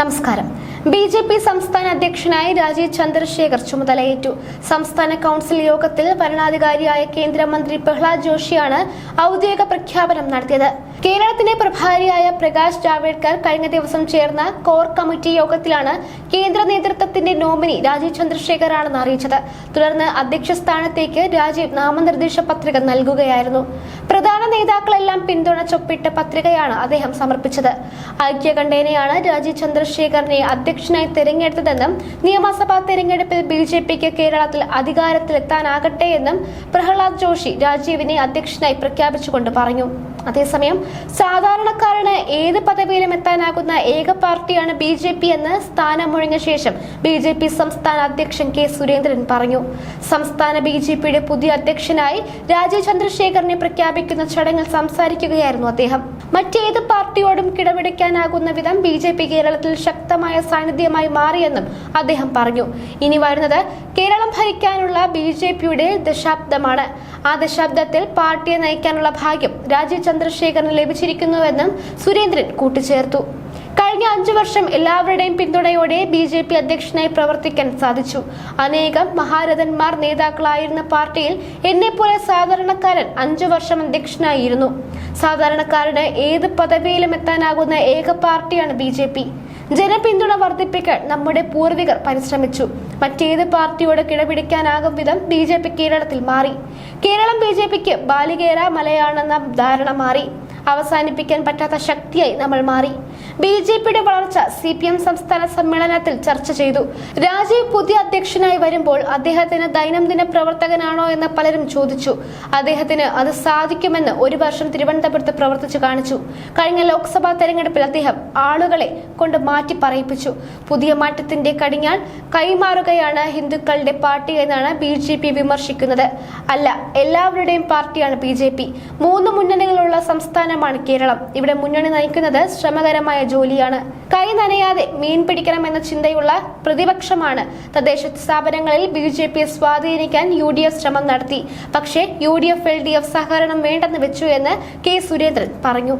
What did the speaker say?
നമസ്കാരം. B J P സംസ്ഥാന അധ്യക്ഷനായി രാജീവ് ചന്ദ്രശേഖർ ചുമതലയേറ്റു. സംസ്ഥാന കൗൺസിൽ യോഗത്തിൽ ഭരണാധികാരിയായ കേന്ദ്രമന്ത്രി പ്രഹ്ലാദ് ജോഷിയാണ് ഔദ്യോഗിക പ്രഖ്യാപനം നടത്തിയത്. കേരളത്തിന്റെ പ്രഭാരിയായ പ്രകാശ് ജാവ്ദേക്കർ കഴിഞ്ഞ ദിവസം ചേർന്ന കോർ കമ്മിറ്റി യോഗത്തിലാണ് കേന്ദ്ര നേതൃത്വത്തിന്റെ നോമിനി രാജീവ് ചന്ദ്രശേഖർ ആണെന്ന് അറിയിച്ചത്. തുടർന്ന് അധ്യക്ഷ സ്ഥാനത്തേക്ക് രാജീവ് നാമനിർദ്ദേശ പത്രിക നൽകുകയായിരുന്നു. നേതാക്കളെല്ലാം പിന്തുണച്ചൊപ്പിട്ട പത്രികയാണ് അദ്ദേഹം സമർപ്പിച്ചത്. ഐക്യകണ്ഠേനയാണ് രാജീവ് ചന്ദ്രശേഖറിനെ അധ്യക്ഷനായി തെരഞ്ഞെടുത്തതെന്നും നിയമസഭാ തെരഞ്ഞെടുപ്പിൽ ബി ജെ പിക്ക് കേരളത്തിൽ അധികാരത്തിലെത്താനാകട്ടെ എന്നും പ്രഹ്ലാദ് ജോഷി രാജീവിനെ അധ്യക്ഷനായി പ്രഖ്യാപിച്ചുകൊണ്ട് പറഞ്ഞു. അതേസമയം സാധാരണക്കാരന് ഏത് പദവിയിലും എത്താനാകുന്ന ഏക പാർട്ടിയാണ് ബി ജെ പി എന്ന് സ്ഥാനം ഒഴിഞ്ഞ ശേഷം ബി ജെ പി സംസ്ഥാന അധ്യക്ഷൻ കെ സുരേന്ദ്രൻ പറഞ്ഞു. സംസ്ഥാന ബി ജെ പിയുടെ പുതിയ അധ്യക്ഷനായി രാജീവ് ചന്ദ്രശേഖറിനെ പ്രഖ്യാപിക്കുന്ന ചടങ്ങിൽ സംസാരിക്കുകയായിരുന്നു അദ്ദേഹം. മറ്റേത് പാർട്ടിയോടും കിടപിടിക്കാനാകുന്ന വിധം ബി ജെ പി കേരളത്തിൽ ശക്തമായ സാന്നിധ്യമായി മാറിയെന്നും അദ്ദേഹം പറഞ്ഞു. ഇനി വരുന്നത് കേരളം ഭരിക്കാനുള്ള ബി ജെ പിയുടെ ദശാബ്ദമാണ്. ആ ദശാബ്ദത്തിൽ പാർട്ടിയെ നയിക്കാനുള്ള ഭാഗ്യം രാജീവ് ചന്ദ്രശേഖരന് ലഭിച്ചിരിക്കുന്നുവെന്നും സുരേന്ദ്രൻ കൂട്ടിച്ചേർത്തു. കഴിഞ്ഞ അഞ്ചു വർഷം എല്ലാവരുടെയും പിന്തുണയോടെ ബി ജെ പി അധ്യക്ഷനായി പ്രവർത്തിക്കാൻ സാധിച്ചു. അനേകം മഹാരഥന്മാർ നേതാക്കളായിരുന്ന പാർട്ടിയിൽ എന്നെപ്പോലെ സാധാരണക്കാരൻ അഞ്ചു വർഷം അധ്യക്ഷനായിരുന്നു. സാധാരണക്കാരന് ഏത് പദവിയിലും എത്താനാകുന്ന ഏക പാർട്ടിയാണ് ബി ജെ പി. ജനപിന്തുണ വർദ്ധിപ്പിക്കാൻ നമ്മുടെ പൂർവികർ പരിശ്രമിച്ചു. മറ്റേത് പാർട്ടിയോട് കിടപിടിക്കാനാകും വിധം ബി ജെ പി കേരളത്തിൽ മാറി. കേരളം ബി ജെ പിക്ക് ബാലികേര മലയാണെന്ന ധാരണ മാറി. അവസാനിപ്പിക്കാൻ പറ്റാത്ത ശക്തിയായി നമ്മൾ മാറി. ബി ജെ പിയുടെ വളർച്ച സി പി എം സംസ്ഥാന സമ്മേളനത്തിൽ ചർച്ച ചെയ്തു. രാജീവ് പുതിയ അധ്യക്ഷനായി വരുമ്പോൾ അദ്ദേഹത്തിന് ദൈനംദിന പ്രവർത്തകനാണോ എന്ന് പലരും ചോദിച്ചു. അദ്ദേഹത്തിന് അത് സാധിക്കുമെന്ന് ഒരു വർഷം തിരുവനന്തപുരത്ത് പ്രവർത്തിച്ചു കാണിച്ചു. കഴിഞ്ഞ ലോക്സഭാ തെരഞ്ഞെടുപ്പിൽ അദ്ദേഹം ആളുകളെ കൊണ്ട് മാറ്റി പറയിപ്പിച്ചു. പുതിയ മാറ്റത്തിന്റെ കടിഞ്ഞാൽ കൈമാറുകയാണ് ഹിന്ദുക്കളുടെ പാർട്ടി എന്നാണ് ബി ജെ പി വിമർശിക്കുന്നത്. അല്ല എല്ലാവരുടെയും പാർട്ടിയാണ് ബി ജെ പി മൂന്ന് മുന്നണികളുള്ള സംസ്ഥാനമാണ് കേരളം. ഇവിടെ മുന്നണി നയിക്കുന്നത് ശ്രമകരമായ ജോലിയാണ്. കൈ നനയാതെ മീൻ പിടിക്കണമെന്ന ചിന്തയുള്ള പ്രതിപക്ഷമാണ്. തദ്ദേശ സ്ഥാപനങ്ങളിൽ ബി ജെ പിയെ സ്വാധീനിക്കാൻ യു ഡി എഫ് ശ്രമം നടത്തി. പക്ഷേ U D F L D F സഹകരണം വേണ്ടെന്ന് വെച്ചു എന്ന് കെ സുരേന്ദ്രൻ പറഞ്ഞു.